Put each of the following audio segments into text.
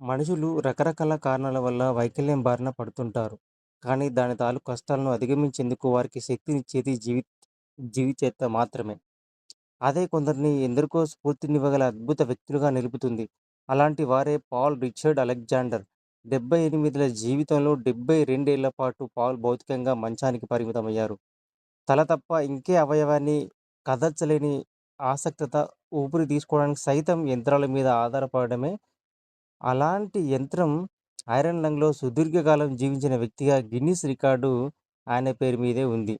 మనుషులు రకరకాల కారణాల వల్ల వైకల్యం బారిన పడుతుంటారు. కానీ దాని తాలూ కష్టాలను అధిగమించేందుకు వారికి శక్తినిచ్చేది జీవి జీవిచేత మాత్రమే. అదే కొందరిని ఎందరికో స్ఫూర్తినివ్వగల అద్భుత వ్యక్తులుగా నిలుపుతుంది. అలాంటి వారే పాల్ రిచర్డ్ అలెగ్జాండర్. 78ల జీవితంలో డెబ్బై రెండేళ్ళ పాటు పాల్ భౌతికంగా మంచానికి పరిమితమయ్యారు. తల తప్ప ఇంకే అవయవాన్ని కదర్చలేని ఆసక్తత ఊపిరి తీసుకోవడానికి సైతం యంత్రాల మీద ఆధారపడమే అలాంటి యంత్రం ఐరన్ లంగ్‌లో సుదీర్ఘకాలం జీవించిన వ్యక్తిగా గిన్నిస్ రికార్డు ఆయన పేరు మీదే ఉంది.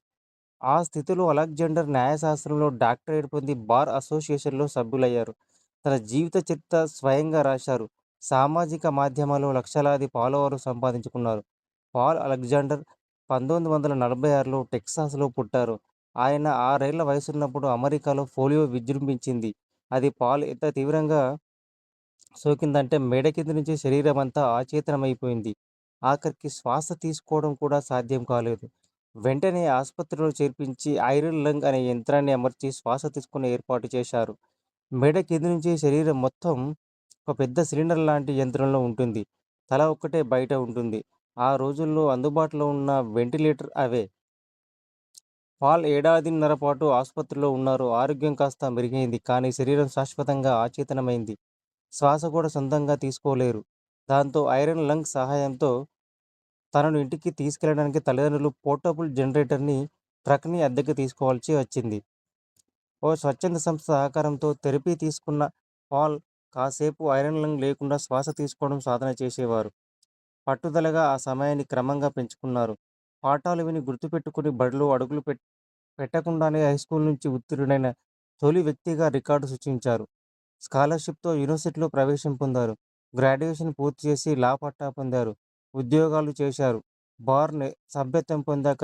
ఆ స్థితిలో అలెగ్జాండర్ న్యాయశాస్త్రంలో డాక్టరేట్ పొంది బార్ అసోసియేషన్‌లో సభ్యులయ్యారు. తన జీవిత చరిత్ర స్వయంగా రాశారు. సామాజిక మాధ్యమాల్లో లక్షలాది ఫాలోవర్లు సంపాదించుకున్నారు. పాల్ అలెగ్జాండర్ 1946లో టెక్సాస్‌లో పుట్టారు. ఆయన ఆరేళ్ళ వయసున్నప్పుడు అమెరికాలో పోలియో విజృంభించింది. అది పాల్ ఎంత తీవ్రంగా సోకిందంటే మెడ కింద నుంచి శరీరమంతా అచేతనమైపోయింది. ఆఖరికి శ్వాస తీసుకోవడం కూడా సాధ్యం కాలేదు. వెంటనే ఆసుపత్రిలో చేర్పించి ఐరన్ లంగ్ అనే యంత్రాన్ని అమర్చి శ్వాస తీసుకునే ఏర్పాటు చేశారు. మెడ కింద నుంచి శరీరం మొత్తం ఒక పెద్ద సిలిండర్ లాంటి యంత్రంలో ఉంటుంది. తల ఒక్కటే బయట ఉంటుంది. ఆ రోజుల్లో అందుబాటులో ఉన్న వెంటిలేటర్ అవే. పాల్ ఏడాదిన్నర పాటు ఆసుపత్రిలో ఉన్నారు. ఆరోగ్యం కాస్త మెరుగైంది. కానీ శరీరం శాశ్వతంగా అచేతనమైంది. శ్వాస కూడా సొంతంగా తీసుకోలేరు. దాంతో ఐరన్ లంగ్ సహాయంతో తనను ఇంటికి తీసుకెళ్ళడానికి తల్లిదండ్రులు పోర్టబుల్ జనరేటర్‌ని, ట్రక్‌ని అద్దెకి తీసుకోవాల్సి వచ్చింది. ఓ స్వచ్ఛంద సంస్థ సహకారంతో థెరపీ తీసుకున్న పాల్ కాసేపు ఐరన్ లంగ్ లేకుండా శ్వాస తీసుకోవడం సాధన చేసేవారు. పట్టుదలగా ఆ సమయాన్ని క్రమంగా పెంచుకున్నారు. పాఠాలు విని గుర్తుపెట్టుకుని బడిలో అడుగులు పెట్ పెట్టకుండానే హై స్కూల్ నుంచి ఉత్తీర్ణుడైన తొలి వ్యక్తిగా రికార్డు సృష్టించారు. స్కాలర్‌షిప్‌తో యూనివర్సిటీలో ప్రవేశం పొందారు. గ్రాడ్యుయేషన్ పూర్తి చేసి లా పట్టా పొందారు. ఉద్యోగాలు చేశారు. బార్ సభ్యత్వం పొందాక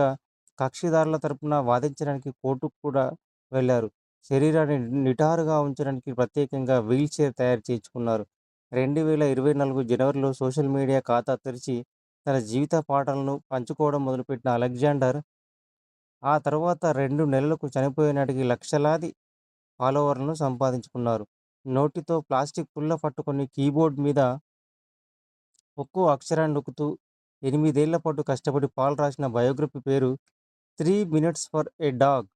కక్షిదారుల తరపున వాదించడానికి కోర్టుకు కూడా వెళ్ళారు శరీరాన్ని నిటారుగా ఉంచడానికి ప్రత్యేకంగా వీల్‌చైర్ తయారు చేయించుకున్నారు. 2024 జనవరిలో సోషల్ మీడియా ఖాతా తెరిచి తన జీవిత పాఠాలను పంచుకోవడం మొదలుపెట్టిన అలెగ్జాండర్ ఆ తర్వాత రెండు నెలలకు చనిపోయినాటికి లక్షలాది ఫాలోవర్లను సంపాదించుకున్నారు. నోటితో ప్లాస్టిక్ పుల్ల పట్టుకొని కీబోర్డ్ మీద ఒక్కో అక్షరాన్ని నొక్కుతూ ఎనిమిదేళ్ళ పాటు కష్టపడి పాల్ రాసిన బయోగ్రఫీ పేరు 'three minutes for a dog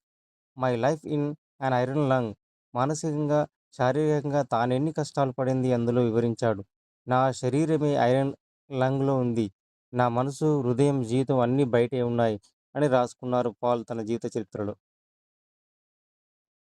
my life in an iron lung'. మానసికంగా, శారీరకంగా తానెన్ని కష్టాలు పడింది అందులో వివరించాడు. 'నా శరీరమే ఐరన్ లంగ్‌లో ఉంది. నా మనసు, హృదయం, జీవితం అన్నీ బయటే ఉన్నాయి' అని రాసుకున్నారు పాల్ తన జీవిత చరిత్రలో.